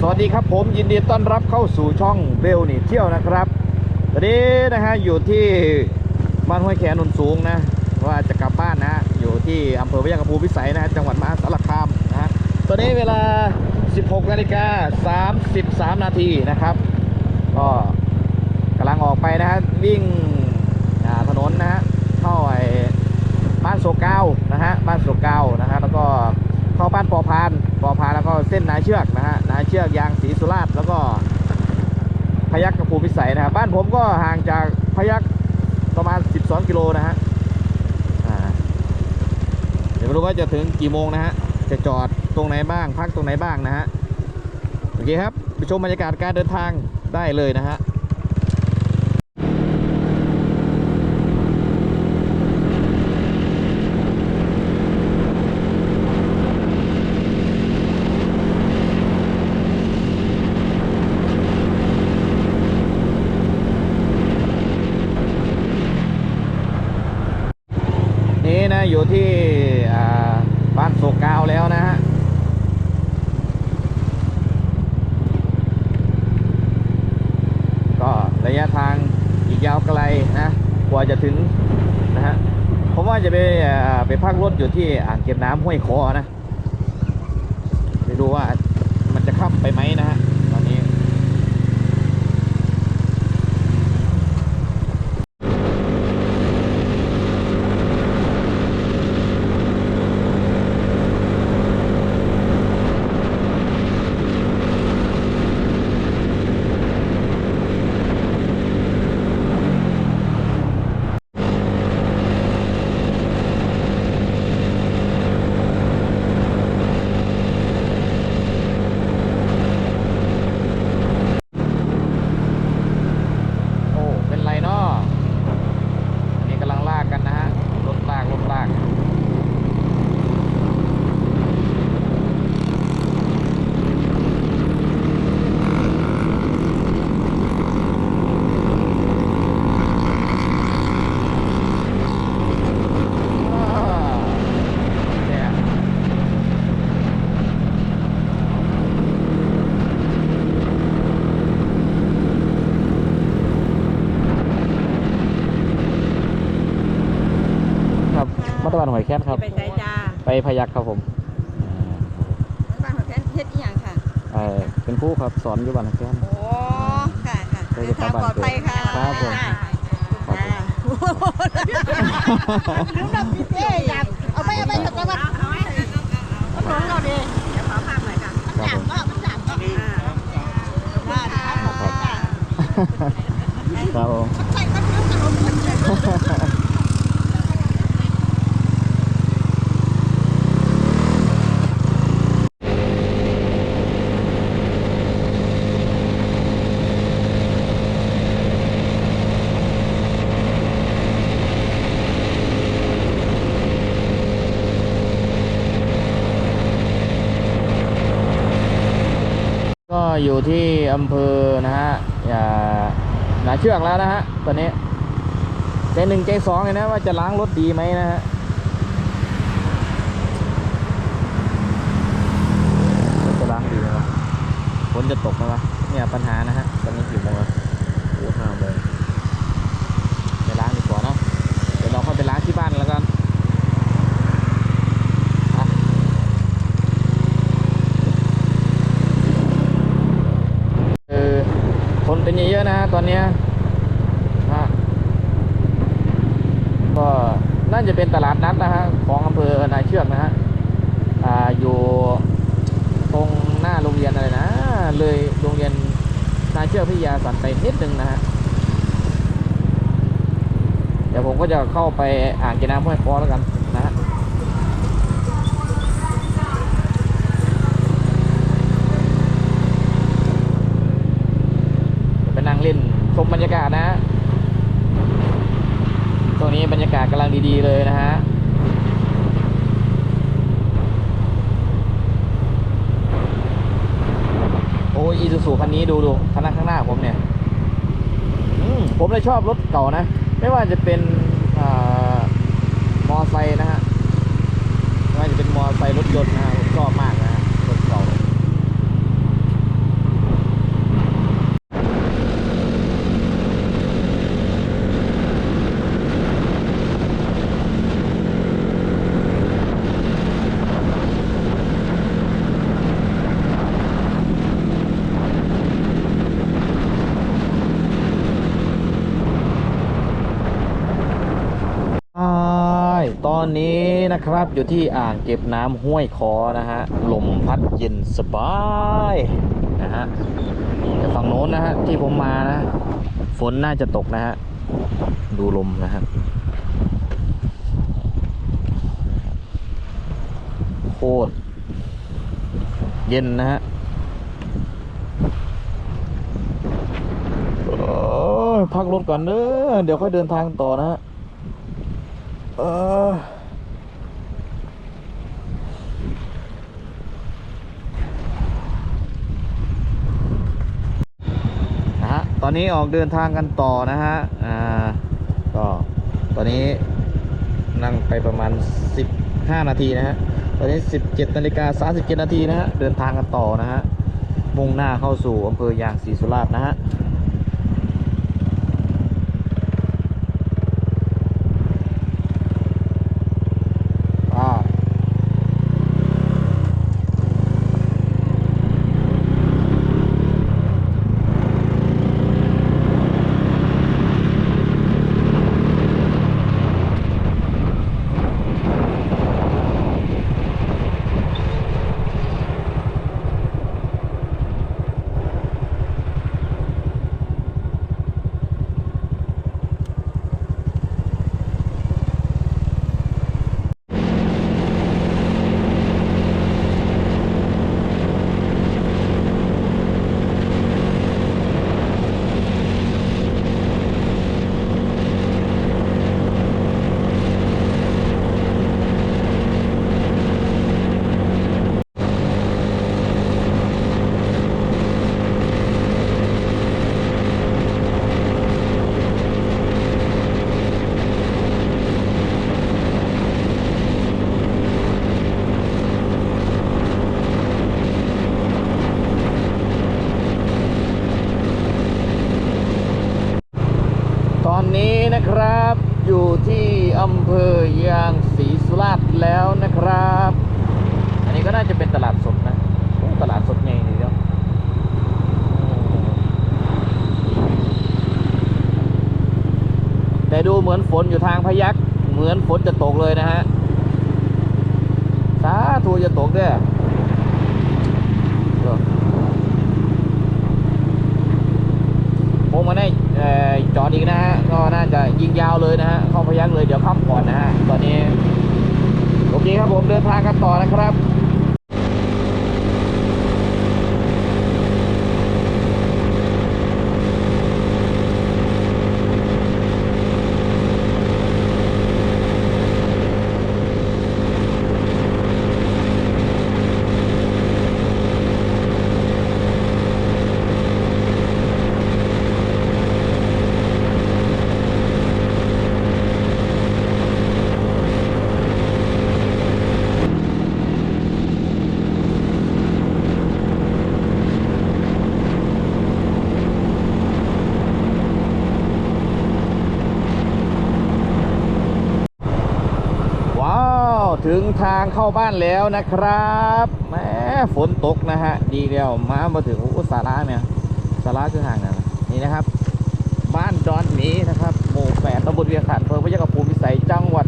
สวัสดีครับผมยินดีต้อนรับเข้าสู่ช่องเบลนี่เที่ยวนะครับตอนนี้นะฮะอยู่ที่บ้านห้วยแขนนนสูงนะว่าจะกลับบ้านนะอยู่ที่อำเภอพยากภูพิสัยนะจังหวัดมหาสารคามนะตอนนี้เวลา 16นาฬิกา33 นาทีนะครับ ก็กำลังออกไปนะฮะวิ่งถนนนะฮะเข้าไอ้บ้านโศกเก้านะฮะบ้านโศกเก้านะฮะแล้วก็ เข้าบ้านปอพานปอพานแล้วก็เส้นนาเชือกนะฮะนาเชือกยางศรีสุราษฎร์แล้วก็พยัคฆภูมิพิสัยนะฮะบ้านผมก็ห่างจากพยัคฆ์ประมาณ 12 กิโลนะฮะเดี๋ยวไม่รู้ว่าจะถึงกี่โมงนะฮะจะจอดตรงไหนบ้างพักตรงไหนบ้างนะฮะโอเคครับไปชมบรรยากาศการเดินทางได้เลยนะฮะ นี่นะอยู่ ที่บ้านโศกกาวแล้วนะฮะก็ระยะทางอีกยาวไกลนะกว่าจะถึงนะฮะผมว่าจะไปไปพักรถอยู่ที่อ่างเก็บน้ำห้วยคอนะไปดูว่ามันจะขับไปไหมนะฮะตอนนี้ โอ้ เป็นไรเนาะอันนี้กำลังลากกันนะฮะ รถลาก รถลาก อ่าเนี่ย ครับมัตตบัน หอยแคทครับ ไปใช้จ้าไปพยักครับผมบ้านของแค่เฮ็ดอีหยังค่ะเอ่อเป็นครู่ครับสอนอยู่บ้านหอยแคทโอ้ค่ะค่ะไปอยู่ทางบ้านปลอดภัยค่ะครับผมค่ะครับผม ลืมดับพี่เต้อยากเอาไปเอาไปจับจับเอาไว้เอาหลงเราดิเดี๋ยวขอภาพหน่อยค่ะครับผมมันจับก็ว่าทางปลอดภัยจ้าครับผม ใส่ก็ลืมขนมคน ก็ อยู่ที่อำเภอนะฮะอย่าหนาเชือกแล้วนะฮะตอนนี้ใจหนึ่งใจสองเลยนะว่าจะล้างรถดีไหมนะฮะจะล้างดีไหมวะฝนจะตกไหมวะเนี่ยปัญหานะฮะตอนนี้กี่โมงแล้วโอ้ห้าโมงไปล้างดีกว่าเนาะ เดี๋ยวเราค่อยไปล้างที่บ้านแล้วกันอะเออคนเป็นเยอะๆนะฮะตอนเนี้ยนะฮะก็น่าจะ เป็นตลาดนัดนะฮะของอำเภอนาเชือกนะฮะอ่าอยู่ตรงหน้าโรงเรียนอะไรนะ เลยโรงเรียนนาเชือกพิทยาสันไปนิดนึงนะฮะเดี๋ยวผมก็จะเข้าไปอ่างเก็บน้ำห้วยคอแล้วกันนะฮะเดี๋ยวไปนั่งเล่นชมบรรยากาศนะฮะ นี้บรรยากาศกำลังดีๆเลยนะฮะโอ้ยอีซูซูคันนี้ดูดูคันนั้นข้างหน้าผมเนี่ยมผมเลยชอบรถเก่านะ ไม่ว่าจะเป็นอมอไซค์นะฮะไม่ว่าจะเป็นมอไซค์รถยนต์นะฮะผมชอบมากนะฮะรถเก่า ตอนนี้นะครับอยู่ที่อ่างเก็บน้ำห้วยคอนะฮะลมพัดเย็นสบายนะฮะแต่ฝั่งโน้นนะฮะที่ผมมานะ ฝนน่าจะตกนะฮะดูลมนะฮะโคตรเย็นนะฮะพักรถก่อนเด้อเดี๋ยวค่อยเดินทางต่อนะฮะเออนะฮะ ต อนนี้ออกเดินทางกันต่อนะฮะ อ่า ก็ตอนนี้นั่งไปประมาณ 15 นาทีนะฮะ ตอนนี้ 17นาฬิกา37นาทีนะฮะ เดินทางกันต่อนะฮะ มุ่งหน้าเข้าสู่อำเภอยางศรีสุราษฎร์นะฮะ อ่า ตอนนี้นะครับ อยู่ที่อำเภอยางศรีสุราษฎร์แล้วนะครับ อันนี้ก็น่าจะเป็นตลาดสดนะตลาดสดใหญ่เดียวแต่ดูเหมือนฝนอยู่ทางพยักเหมือนฝนจะตกเลยนะฮะสาธุจะตกเด้อเออ คงมาได้เอ่อจอดอีกนะฮะก็น่าจะยิงยาวเลยนะฮะเข้าพยักเลยเดี๋ยวข้ามก่อนนะฮะตอนนี้โอเคครับผมเดินทางกันต่อนะครับ ว้าว ถึง ทางเข้าบ้านแล้วนะครับแหมฝนตกนะฮะ ดีเดียวมามาถึงอุสาระเนี่ยสาระคือห่างนะนี่นะครับ บ้านดอนนี้นะครับ หมู่แปดตำบลเวียงขันอำเภอพระยากภูมิวิสัยจังหวัด